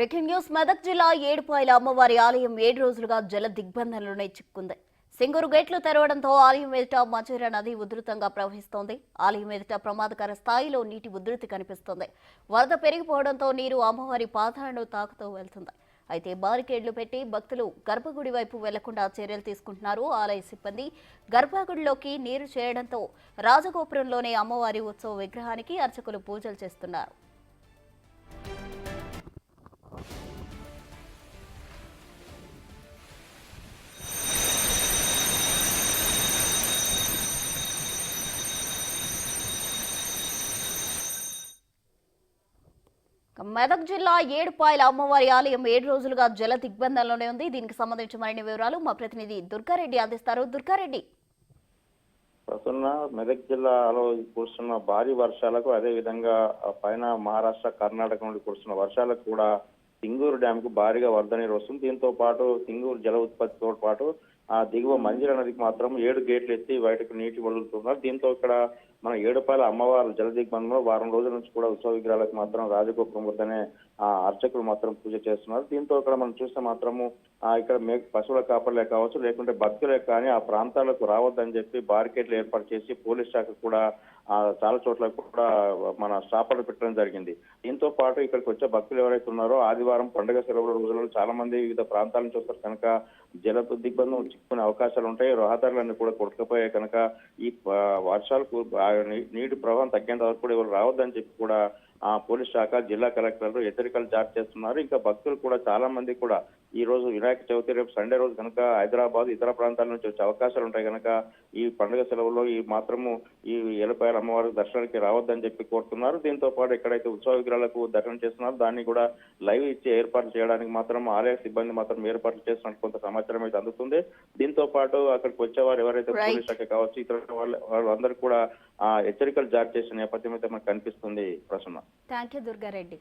Breaking news. Medak జిల్లా ఏడుపాయల అమ్మవారి ఆలయం ఏడు రోజులుగా జల దిగ్బంధంలోనే చిక్కుంది సింగూరు గేట్లు తెరవడంతో ఆలయం ఎదుట మచేర నది ఉధృతంగా ప్రవహిస్తోంది. ఆలయం ఎదుట ప్రమాదకర స్థాయిలో నీటి ఉధృతి కనిపిస్తోంది. వరద పెరిగిపోవడంతో నీరు అమ్మవారి పాదాలను తాకుతూ వెళ్తుంది. అయితే బారికేడ్లు పెట్టి భక్తులు గర్భగుడి వైపు వెళ్ళకుండా చర్యలు తీసుకుంటున్నారు ఆలయ సిబ్బంది. గర్భగుడిలోకి నీరు చేరడంతో రాజగోపురంలోనే అమ్మవారి ఉత్సవ విగ్రహానికి అర్చకులు పూజలు చేస్తున్నారు. మెదక్ జిల్లా ఏడుపాయల అమ్మవారి ఆలయం ఏడు రోజులుగా జల దిగ్బంధంలోనే ఉంది. దీనికి సంబంధించి మరిన్ని వివరాలు మా ప్రతినిధి దుర్గారెడ్డి అందిస్తారు. దుర్గారెడ్డి. ప్రస్తున్న మెదక్ జిల్లాలో కురుస్తున్న భారీ వర్షాలకు అదే విధంగా పైన మహారాష్ట్ర కర్ణాటక నుండి కురుస్తున్న వర్షాలకు కూడా సింగూరు డ్యామ్కు భారీగా వరద నీరు వస్తుంది. దీంతో పాటు సింగూరు జల ఉత్పత్తితో పాటు ఆ దిగువ మంజిర నదికి మాత్రం ఏడు గేట్లు ఎత్తి బయటకు నీటి వదులుతున్నారు. దీంతో ఇక్కడ మన ఏడుపాయల అమ్మవారు జలదిగ్బంధంలో వారం రోజుల నుంచి కూడా ఉత్సవ విగ్రహాలకు మాత్రం రాజగోపురం వద్దనే ఆ అర్చకులు మాత్రం పూజ చేస్తున్నారు. దీంతో ఇక్కడ మనం చూస్తే మాత్రము ఆ ఇక్కడ మే పశువుల కాపర్లే కావచ్చు లేకుంటే భక్తులే కానీ ఆ ప్రాంతాలకు రావద్దని చెప్పి బారికేట్లు ఏర్పాటు చేసి పోలీస్ శాఖ కూడా ఆ చాలా చోట్ల కూడా మన స్టాపర్లు పెట్టడం జరిగింది. దీంతో పాటు ఇక్కడికి వచ్చే భక్తులు ఎవరైతే ఉన్నారో ఆదివారం పండుగ సెలవుల రోజులలో చాలా మంది వివిధ ప్రాంతాల నుంచి వస్తారు. కనుక జల దిగ్బంధం కొన్ని అవకాశాలు ఉంటాయి. రహదారులన్నీ కూడా కొట్టుకుపోయాయి కనుక ఈ వర్షాలకు నీటి ప్రవాహం తగ్గేంత వరకు కూడా ఇవాళ రావద్దని చెప్పి కూడా ఆ పోలీస్ శాఖ జిల్లా కలెక్టర్లు హెచ్చరికలు జారీ చేస్తున్నారు. ఇంకా భక్తులు కూడా చాలా మంది కూడా ఈ రోజు వినాయక చవితి రేపు సండే రోజు కనుక హైదరాబాద్ ఇతర ప్రాంతాల నుంచి వచ్చే అవకాశాలు ఉంటాయి కనుక ఈ పండుగ సెలవులో ఈ మాత్రము ఈ ఎలపాయల అమ్మవారి దర్శనానికి రావద్దని చెప్పి కోరుతున్నారు. దీంతో పాటు ఎక్కడైతే ఉత్సవ విగ్రహాలకు దర్శనం చేస్తున్నారో దాన్ని కూడా లైవ్ ఇచ్చి ఏర్పాటు చేయడానికి మాత్రం ఆలయ సిబ్బంది మాత్రం ఏర్పాట్లు చేస్తున్నట్టు కొంత సమాచారం అయితే అందుతుంది. దీంతో పాటు అక్కడికి వచ్చేవారు ఎవరైతే. పోలీస్ శాఖ కావచ్చు ఇతర వాళ్ళ వాళ్ళందరూ కూడా ఆ హెచ్చరికలు జారీ చేసిన నేపథ్యం అయితే మనకు కనిపిస్తుంది ప్రసన్న. Thank you Durga Reddy